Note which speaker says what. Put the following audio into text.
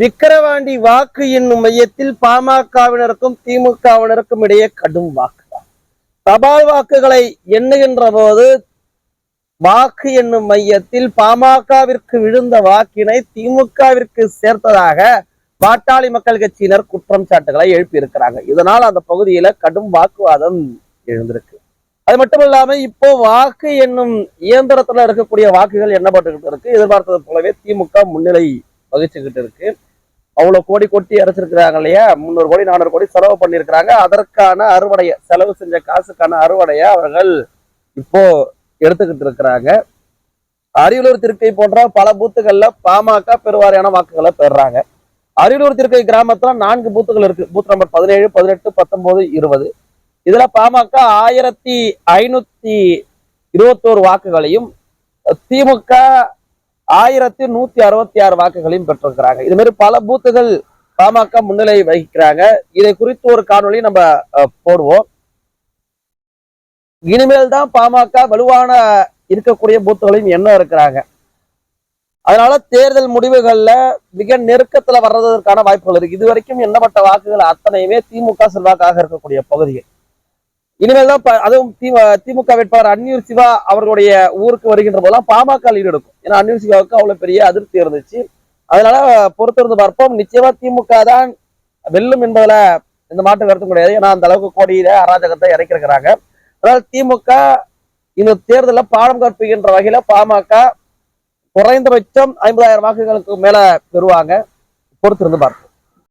Speaker 1: விக்கிரவாண்டி வாக்கு என்னும் மையத்தில் பாமகவினருக்கும் திமுகவினருக்கும் இடையே கடும் வாக்கு தபால் வாக்குகளை எண்ணுகின்ற போது வாக்கு என்னும் மையத்தில் பாமகவிற்கு விழுந்த வாக்கினை திமுகவிற்கு சேர்த்ததாக பாட்டாளி மக்கள் கட்சியினர் குற்றம் சாட்டுகளை எழுப்பியிருக்கிறாங்க. இதனால் அந்த பகுதியில கடும் வாக்குவாதம் எழுந்திருக்கு. அது மட்டும் இல்லாம இப்போ வாக்கு என்னும் இயந்திரத்துல இருக்கக்கூடிய வாக்குகள் எண்ணப்பட்டுக்கிட்டு இருக்கு. எதிர்பார்த்தது போலவே திமுக முன்னிலை வகிச்சுக்கிட்டு இருக்கு. அவ்வளவு கோடி கொட்டி அரைச்சிருக்கிறாங்க இல்லையா? முந்நூறு கோடி நானூறு கோடி செலவு பண்ணியிருக்கிறாங்க. அதற்கான அறுவடைய செலவு செஞ்ச காசுக்கான அறுவடையை அவர்கள் இப்போ எடுத்துக்கிட்டு இருக்கிறாங்க. அரியலூர் திருக்கை போன்ற பல பூத்துகள்ல பாமக பெருவாரியான வாக்குகளை பெறுறாங்க. அரியலூர் திருக்கை கிராமத்துல நான்கு பூத்துகள் இருக்கு. பூத் நம்பர் பதினேழு பதினெட்டு பத்தொன்பது இருபது. இதுல பாமக ஆயிரத்தி ஐநூத்தி இருபத்தோரு வாக்குகளையும் திமுக ஆயிரத்தி நூத்தி அறுபத்தி ஆறு வாக்குகளையும் பெற்றிருக்கிறாங்க. இது மாதிரி பல பூத்துகள் பாமக முன்னிலை வகிக்கிறாங்க. இதை குறித்து ஒரு காணொளி நம்ம போடுவோம். இனிமேல் தான் பாமக வலுவான இருக்கக்கூடிய பூத்துகளையும் என்ன இருக்கிறாங்க. அதனால தேர்தல் முடிவுகள்ல மிக நெருக்கத்துல வர்றதற்கான வாய்ப்புகள் இருக்கு. இது வரைக்கும் எண்ணப்பட்ட வாக்குகள் அத்தனையுமே திமுக செல்வாக்காக இருக்கக்கூடிய பகுதிகள். இனிமேல் தான் அதுவும் தி- திமுக வேட்பாளர் அன்னியூர் சிவா அவர்களுடைய ஊருக்கு வருகின்ற போதெல்லாம் பாமக லீடு எடுக்கும். ஏன்னா அன்னியூர் சிவாவுக்கு அவ்வளவு பெரிய அதிருப்தி இருந்துச்சு. அதனால பொறுத்திருந்து பார்ப்போம். நிச்சயமா திமுக தான் வெல்லும் என்பதுல இந்த மாற்று கருத்தும் கிடையாது. ஏன்னா அந்த அளவுக்கு கோடியில அராஜகத்தை இறக்கிருக்கிறாங்க. அதனால திமுக இந்த தேர்தலில் பாடம் கற்பிக்கின்ற வகையில பாமக குறைந்தபட்சம் ஐம்பதாயிரம் வாக்குகளுக்கு மேல பெறுவாங்க. பொறுத்திருந்து பார்ப்போம்.